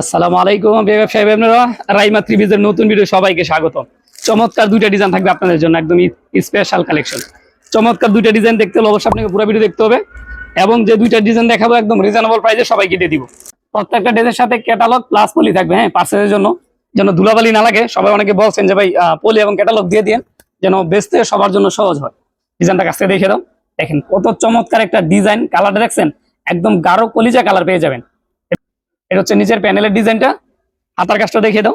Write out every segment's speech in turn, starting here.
আসসালামু আলাইকুম ভাই বোনেরা, রাইমা ত্রিভিজের নতুন ভিডিও সবাইকে স্বাগত চমৎকার দুইটা ডিজাইন দিয়ে কালার থাকবে আপনাদের জন্য একদম স্পেশাল কালেকশন চমৎকার দুইটা ডিজাইন দেখতে হলে অবশ্যই আপনাকে পুরো ভিডিও দেখতে হবে। এবং যে দুইটা ডিজাইন দেখাবো একদম রিজনেবল প্রাইসে সবাইকে দিয়ে দিব। প্রত্যেকটা ড্রেসের সাথে ক্যাটালগ প্লাস পলি থাকবে হ্যাঁ পার্সেলের জন্য। যেন ধুলাবালি না লাগে সবাই অনেকে বলছেন যে ভাই পলি এবং ক্যাটালগ দিয়ে দিন যেন বেচতে সবার জন্য সহজ হয়। ডিজাইনটা কাছ থেকে দেখে দাও। দেখেন কত চমৎকার একটা ডিজাইন কালারটা দেখছেন? একদম গাঢ় কলিজা কালার পেয়ে যাবেন। এটা হচ্ছে নিচের প্যানেলের ডিজাইনটা। হাতার কাজটা দেখিয়ে দাও।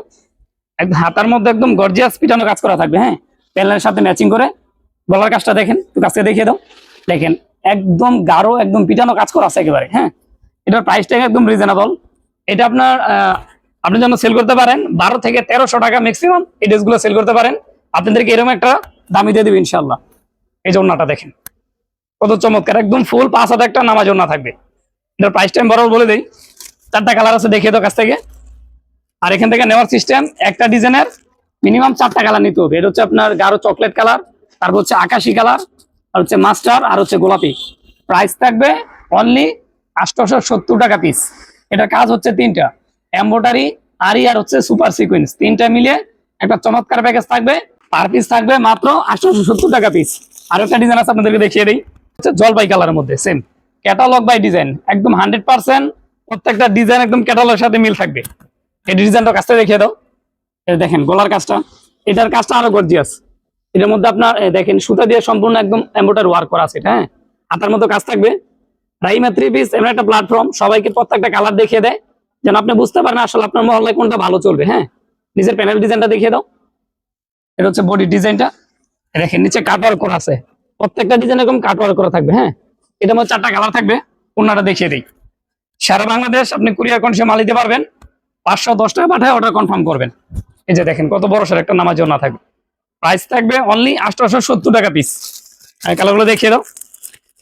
একদম হাতার মধ্যে একদম গর্জিয়াস পিটানো কাজ করা থাকবে হ্যাঁ? প্যানেলের সাথে ম্যাচিং করে গলার কাজটা দেখেন, একটু কাছ থেকে দেখিয়ে দাও। দেখেন, একদম গাঢ়, একদম পিটানো কাজ করা আছে একেবারে হ্যাঁ? এটার প্রাইসটা একদম রিজনেবল এটা আপনার আপনি যেন সেল করতে পারেন, বারো থেকে তেরোশো টাকা ম্যাক্সিমাম এই ড্রেসগুলো সেল করতে পারেন। আপনাদেরকে এরকম একটা দামি দিয়ে দেবে ইনশাল্লাহ এই জন্যটা দেখেন। কত চমৎকার, একদম ফুল পাঁচ হাতে একটা নামাজ জন্য থাকবে। এটার প্রাইসটা আমি বরাবর বলে দিই। চারটা কালার আছে, দেখিয়ে দাও কাছ থেকে। আর এখান থেকে নেওয়ার সিস্টেম একটা ডিজাইনের মিনিমাম চারটা কালার নিতে হবে। এটা হচ্ছে আপনার গাঢ় চকলেট কালার তারপর হচ্ছে আকাশি কালার আর হচ্ছে মাস্টার আর হচ্ছে গোলাপি। প্রাইস থাকবে অনলি আটশোশো সত্তর টাকা পিস এটার কাজ হচ্ছে তিনটা। এম্বোটারি আরি, আর হচ্ছে সুপার সিকুয়েন্স তিনটা মিলিয়ে একটা চমৎকার প্যাকেজ থাকবে। পার পিস থাকবে মাত্র আটশোশো সত্তর টাকা পিস আর একটা ডিজাইন আছে, আপনাদেরকে দেখিয়ে দিই। হচ্ছে জলপাই কালারের মধ্যে সেম ক্যাটালগ বাই ডিজাইন একদম হান্ড্রেড পার্সেন্ট প্রত্যেকটা ডিজাইন একদম ক্যাটালগের সাথে মিল থাকবে। এই ডিজাইনটা কাজটা দেখিয়ে দাও। দেখেন, গলার কাজটা। এটার কাজটা আরও গর্জিয়াস এটার মধ্যে আপনার দেখেন, সুতা দিয়ে সম্পূর্ণ একদম এম্বোটার ওয়ার্ক করা আছে হ্যাঁ? হাতার মতো কাজ থাকবে। রাইমা পিস এমন একটা প্ল্যাটফর্ম সবাইকে প্রত্যেকটা কালার দেখিয়ে দেয়। যেন আপনি বুঝতে পারেন আসলে আপনার মহল্লায় কোনটা ভালো চলবে হ্যাঁ? নিজের প্যানেল ডিজাইনটা দেখিয়ে দাও। এটা হচ্ছে বডি ডিজাইনটা দেখেন, নিচে কাটওয়ার্ক করা আছে। প্রত্যেকটা ডিজাইন এরকম কাটওয়ার্ক করা থাকবে হ্যাঁ? এটার মধ্যে চারটা কালার থাকবে। কোনটা দেখিয়ে দিই। সারা বাংলাদেশ আপনি কুরিয়ার কন্ডিশন মাল দিতে পারবেন? পাঁচশো, দশ টাকা পাঠায় অর্ডার কনফার্ম করবেন। এই যে দেখেন, কত বড় সড় একটা নামাজ না থাকবে। প্রাইস থাকবে অনলি আটশোশো সত্তর টাকা পিস আমি কালারগুলো দেখিয়ে দাও।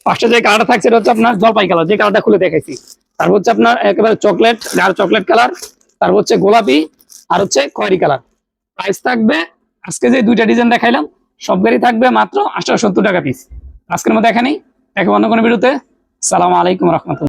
পাঁচটা যে কালারটা থাকছে, এটা হচ্ছে আপনার জলপাই কালার যে কালারটা খুলে দেখাইছি। তারপর হচ্ছে আপনার একেবারে চকলেট গাঢ় চকলেট কালার তারপর হচ্ছে গোলাপি, আর হচ্ছে খয়েরি কালার প্রাইস থাকবে, আজকে যে দুইটা ডিজাইন দেখাইলাম, সব গাড়ি থাকবে মাত্র আটশো সত্তর টাকা পিস আজকের মধ্যে এখানেই। দেখো অন্য কোনো ভিডিওতে সালাম আলাইকুম রহমতুল্লাহ।